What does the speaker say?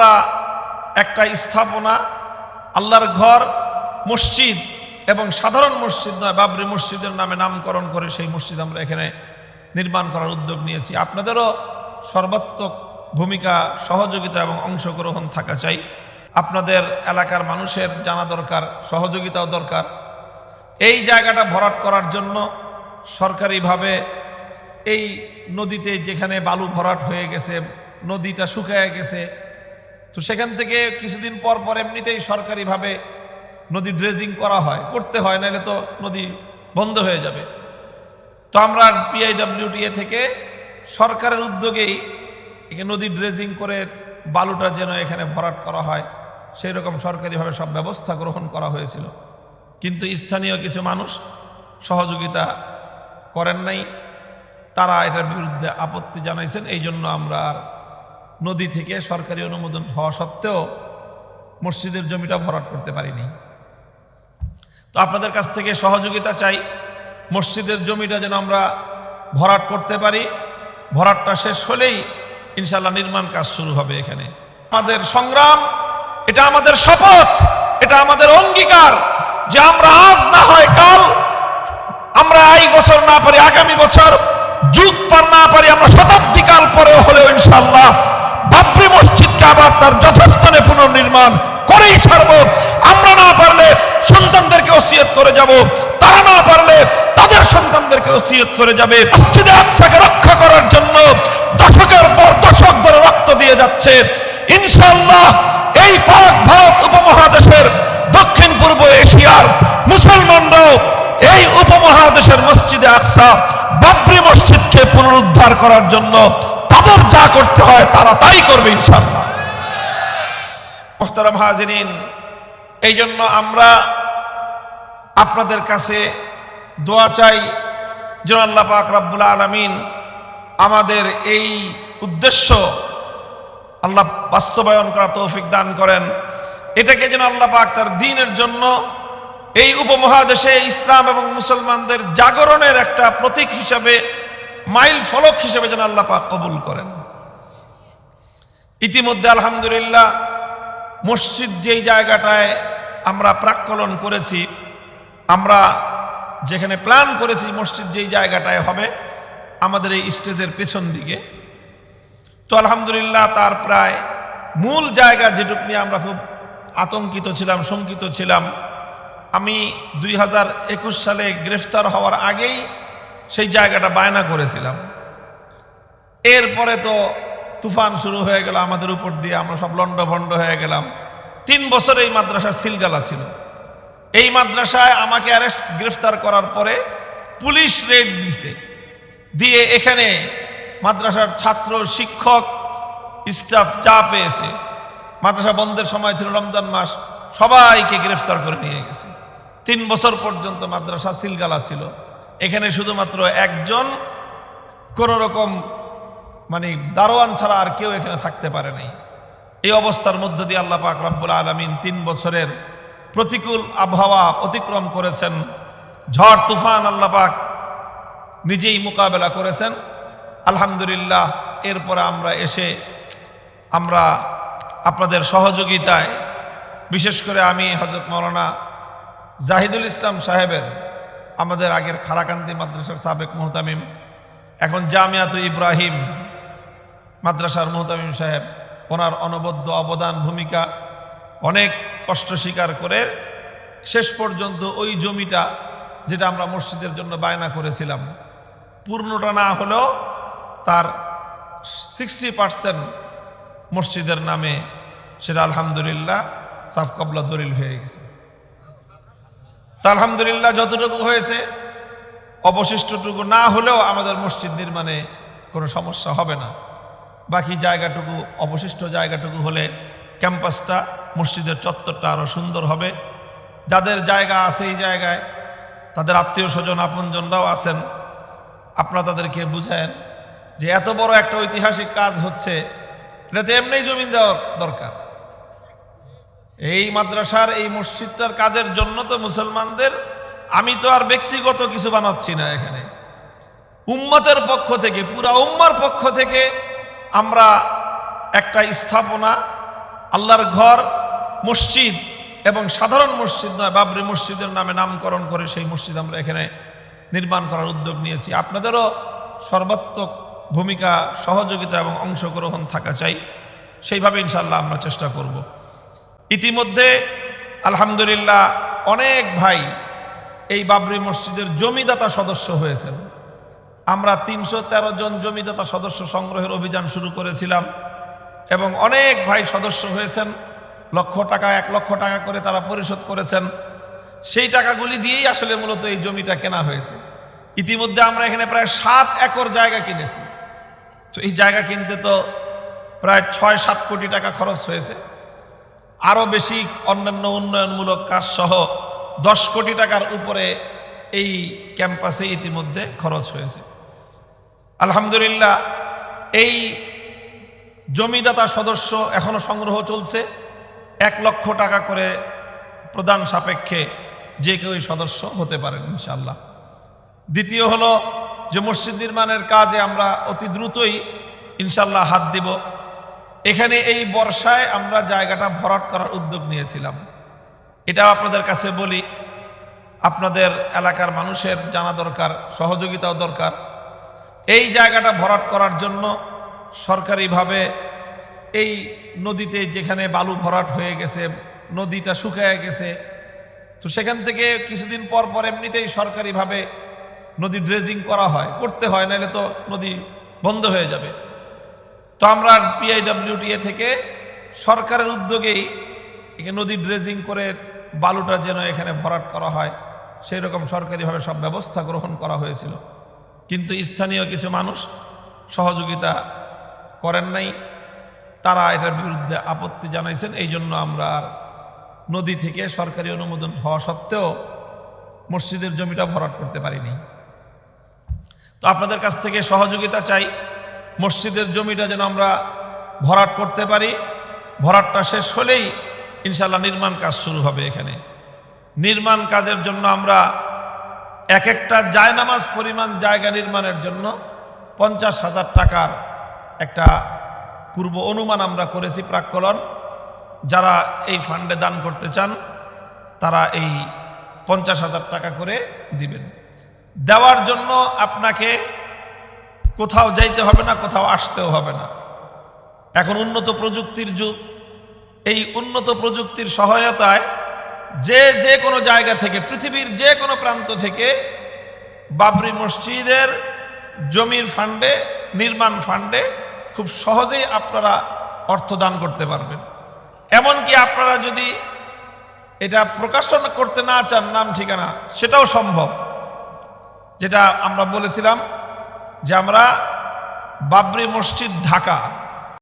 আমরা একটা স্থাপনা, আল্লাহর ঘর, মসজিদ এবং সাধারণ মসজিদ নয়, বাবরি মসজিদের নামে নামকরণ করে সেই মসজিদ আমরা এখানে নির্মাণ করার উদ্যোগ নিয়েছি। আপনাদেরও সর্বাত্মক ভূমিকা, সহযোগিতা এবং অংশগ্রহণ থাকা চাই। আপনাদের এলাকার মানুষের জানা দরকার, সহযোগিতাও দরকার। এই জায়গাটা ভরাট করার জন্য সরকারিভাবে এই নদীতে যেখানে বালু ভরাট হয়ে গেছে, নদীটা শুকায় গেছে তো সেখান থেকে কিছুদিন পর পর এমনিতেই সরকারিভাবে নদী ড্রেজিং করা হয়। করতে হয় নাহলে তো নদী বন্ধ হয়ে যাবে। তো আমরা পিআইডাব্লিউটিএ থেকে সরকারের উদ্যোগেই একে নদী ড্রেজিং করে বালুটা যেন এখানে ভরাট করা হয়, সেই রকম সরকারিভাবে সব ব্যবস্থা গ্রহণ করা হয়েছিল। কিন্তু স্থানীয় কিছু মানুষ সহযোগিতা করেন নাই। তারা এটার বিরুদ্ধে আপত্তি জানাইছেন এই জন্য আমরা আর নদী থেকে সরকারি অনুমোদন হওয়া সত্ত্বেও মসজিদের জমিটা ভরাট করতে পারিনি। তো আপনাদের কাছ থেকে সহযোগিতা চাই, মসজিদের জমিটা যেন আমরা ভরাট করতে পারি। ভরাটটা শেষ হলেই ইনশাল্লাহ নির্মাণ কাজ শুরু হবে এখানে। আমাদের সংগ্রাম, এটা আমাদের শপথ, এটা আমাদের অঙ্গীকার যে আমরা আজ না হয় কাল, আমরা এই বছর না পারি, আগামী বছর যুগ পার না পারি, আমরা শতাব্দী কাল পরেও হলেও ইনশাল্লাহ বাবরি মসজিদকে আবার তার যথাস্থানে পুনর্নির্মাণ করেই ছাড়বো। আমরা না পারলে সন্তানদেরকে ওসিয়ত করে যাব। তারা না পারলে তাদের সন্তানদেরকে ওসিয়ত করে যাবে। মসজিদে আকসাকে রক্ষা করার জন্য দশকের পর দশক ধরে রক্ত দিয়ে যাচ্ছে। ইনশাল্লাহ এই পাক ভারত উপমহাদেশের দক্ষিণ পূর্ব এশিয়ার মুসলমানরাও এই উপমহাদেশের মসজিদে আকসা বাবরি মসজিদকে পুনরুদ্ধার করার জন্য তাদের যা করতে হয় তারা তাই করবে ইনশাল্লাহ মোহতারাম হাজিরিন এই জন্য আমরা আপনাদের কাছে দোয়া চাই, যেন আল্লাহ পাক রাব্বুল আলমিন আমাদের এই উদ্দেশ্য আল্লাহ বাস্তবায়ন করার তৌফিক দান করেন। এটাকে যেন আল্লাহ পাক তার দিনের জন্য এই উপমহাদেশে ইসলাম এবং মুসলমানদের জাগরণের একটা প্রতীক হিসাবে মাইল ফলক হিসেবে যেন আল্লাহ পাক কবুল করেন। ইতিমধ্যে আলহামদুলিল্লাহ মসজিদ যেই জায়গাটায় আমরা প্রাক্কলন করেছি, আমরা যেখানে প্ল্যান করেছি মসজিদ যেই জায়গাটায় হবে, আমাদের এই স্টেজের পেছন দিকে। তো আলহামদুলিল্লাহ তার প্রায় মূল জায়গা যেটুক নিয়ে আমরা খুব আতঙ্কিত ছিলাম, শঙ্কিত ছিলাম। আমি দুই হাজার একুশ সালে গ্রেফতার হওয়ার আগেই সেই জায়গাটা বায়না করেছিলাম। এরপরে তো তুফান শুরু হয়ে গেল আমাদের উপর দিয়ে, আমরা সব লন্ডভন্ড হয়ে গেলাম। তিন বছর এই মাদ্রাসা সিলগালা ছিল। এই মাদ্রাসায় আমাকে অ্যারেস্ট গ্রেফতার করার পরে পুলিশ রেড দিছে। দিয়ে এখানে মাদ্রাসার ছাত্র, শিক্ষক স্টাফ চা পেয়েছে, মাদ্রাসা বন্ধের সময় ছিল রমজান মাস, সবাইকে গ্রেফতার করে নিয়ে গেছে। তিন বছর পর্যন্ত মাদ্রাসা সিলগালা ছিল। এখানে শুধুমাত্র একজন কোন রকম মানে দারোয়ান ছাড়া আর কেউ এখানে থাকতে পারে নাই। এই অবস্থার মধ্য দিয়ে আল্লাহ পাক রব্বুল আলমিন তিন বছরের প্রতিকূল আবহাওয়া অতিক্রম করেছেন। ঝড়, তুফান আল্লাহ পাক নিজেই মোকাবেলা করেছেন। আলহামদুলিল্লাহ, এরপরে আমরা এসে আমরা আপনাদের সহযোগিতায়, বিশেষ করে আমি হজরত মৌলানা জাহিদুল ইসলাম সাহেবের আমাদের আগের খারাকান্দি মাদ্রাসার সাবেক মোহতামিম, এখন জামিয়াত ইব্রাহিম মাদ্রাসার মোহতামিম সাহেব, ওনার অনবদ্য অবদান ভূমিকা অনেক কষ্ট স্বীকার করে শেষ পর্যন্ত ওই জমিটা যেটা আমরা মসজিদের জন্য বায়না করেছিলাম, পূর্ণটা না হলেও তার সিক্সটি পার্সেন্ট মসজিদের নামে সেটা আলহামদুলিল্লাহ সাফকবলা দলিল হয়ে গেছে। তা আলহামদুলিল্লাহ যতটুকু হয়েছে, অবশিষ্টটুকু না হলেও আমাদের মসজিদ নির্মাণে কোনো সমস্যা হবে না। বাকি জায়গাটুকু, অবশিষ্ট জায়গাটুকু হলে ক্যাম্পাসটা, মসজিদের চত্বরটা আরও সুন্দর হবে। যাদের জায়গা আছে এই জায়গায়, তাদের আত্মীয় স্বজন, আপনজনরাও আছেন। আপনারা তাদেরকে বুঝেন যে এত বড় একটা ঐতিহাসিক কাজ হচ্ছে এটাতে এমনি জমিন দেওয়ার দরকার। এই মাদ্রাসার এই মসজিদটার কাজের জন্য তো মুসলমানদের, আমি তো আর ব্যক্তিগত কিছু বানাচ্ছি না এখানে। উম্মতের পক্ষ থেকে, পুরা উম্মার পক্ষ থেকে আমরা একটা স্থাপনা, আল্লাহর ঘর, মসজিদ এবং সাধারণ মসজিদ নয়, বাবরি মসজিদের নামে নামকরণ করে সেই মসজিদ আমরা এখানে নির্মাণ করার উদ্যোগ নিয়েছি। আপনাদেরও সর্বাত্মক ভূমিকা, সহযোগিতা এবং অংশগ্রহণ থাকা চাই। সেইভাবে ইনশাল্লাহ আমরা চেষ্টা করব। ইতিমধ্যে আলহামদুলিল্লাহ অনেক ভাই এই বাবরি মসজিদের জমিদাতা সদস্য হয়েছেন। আমরা তিনশো তেরো জন জমিদাতা সদস্য সংগ্রহের অভিযান শুরু করেছিলাম এবং অনেক ভাই সদস্য হয়েছেন। লক্ষ টাকা, এক লক্ষ টাকা করে তারা পরিশোধ করেছেন। সেই টাকাগুলি দিয়েই আসলে মূলত এই জমিটা কেনা হয়েছে। ইতিমধ্যে আমরা এখানে প্রায় সাত একর জায়গা কিনেছি। তো এই জায়গা কিনতে তো প্রায় ছয় সাত কোটি টাকা খরচ হয়েছে। আরও বেশি অন্যান্য উন্নয়নমূলক কাজ সহ দশ কোটি টাকার উপরে এই ক্যাম্পাসে ইতিমধ্যে খরচ হয়েছে। আলহামদুলিল্লাহ, এই জমিদাতা সদস্য এখনও সংগ্রহ চলছে। এক লক্ষ টাকা করে প্রদান সাপেক্ষে যে কেউ সদস্য হতে পারেন ইনশাল্লাহ দ্বিতীয় হলো যে মসজিদ নির্মাণের কাজে আমরা অতি দ্রুতই ইনশাল্লাহ হাত দিব। এখানে এই বর্ষায় আমরা জায়গাটা ভরাট করার উদ্যোগ নিয়েছিলাম। এটাও আপনাদের কাছে বলি, আপনাদের এলাকার মানুষের জানা দরকার, সহযোগিতাও দরকার। এই জায়গাটা ভরাট করার জন্য সরকারিভাবে এই নদীতে যেখানে বালু ভরাট হয়ে গেছে, নদীটা শুকায় গেছে, তো সেখান থেকে কিছুদিন পর পর এমনিতেই সরকারিভাবে নদী ড্রেজিং করা হয় করতে হয়, নাহলে তো নদী বন্ধ হয়ে যাবে। তো আমরা পিআইডাব্লিউটিএ থেকে সরকারের উদ্যোগেই নদী ড্রেজিং করে বালুটা যেন এখানে ভরাট করা হয়, সেই রকম সরকারিভাবে সব ব্যবস্থা গ্রহণ করা হয়েছিল। কিন্তু স্থানীয় কিছু মানুষ সহযোগিতা করেন নাই, তারা এটার বিরুদ্ধে আপত্তি জানাইছেন, এই জন্য আমরা আর নদী থেকে সরকারি অনুমোদন হওয়া সত্ত্বেও মসজিদের জমিটা ভরাট করতে পারিনি। তো আপনাদের কাছ থেকে সহযোগিতা চাই। মসজিদের জমিটা যেন আমরা ভরাট করতে পারি। ভরাটটা শেষ হলেই ইনশাল্লাহ নির্মাণ কাজ শুরু হবে এখানে। নির্মাণ কাজের জন্য আমরা এক একটা জায়নামাজ পরিমাণ জায়গা নির্মাণের জন্য পঞ্চাশ হাজার টাকার একটা পূর্ব অনুমান আমরা করেছি প্রাক্কলন। যারা এই ফান্ডে দান করতে চান, তারা এই পঞ্চাশ হাজার টাকা করে দিবেন। দেওয়ার জন্য আপনাকে কোথাও যাইতে হবে না, কোথাও আসতেও হবে না। এখন উন্নত প্রযুক্তির যুগ। এই উন্নত প্রযুক্তির সহায়তায় যে যে কোনো জায়গা থেকে, পৃথিবীর যে কোনো প্রান্ত থেকে বাবরি মসজিদের জমির ফান্ডে, নির্মাণ ফান্ডে খুব সহজেই আপনারা অর্থ দান করতে পারবেন। এমনকি আপনারা যদি এটা প্রকাশন করতে না চান, নাম, ঠিকানা, সেটাও সম্ভব। যেটা আমরা বলেছিলাম যে আমরা বাবরি মসজিদ ঢাকা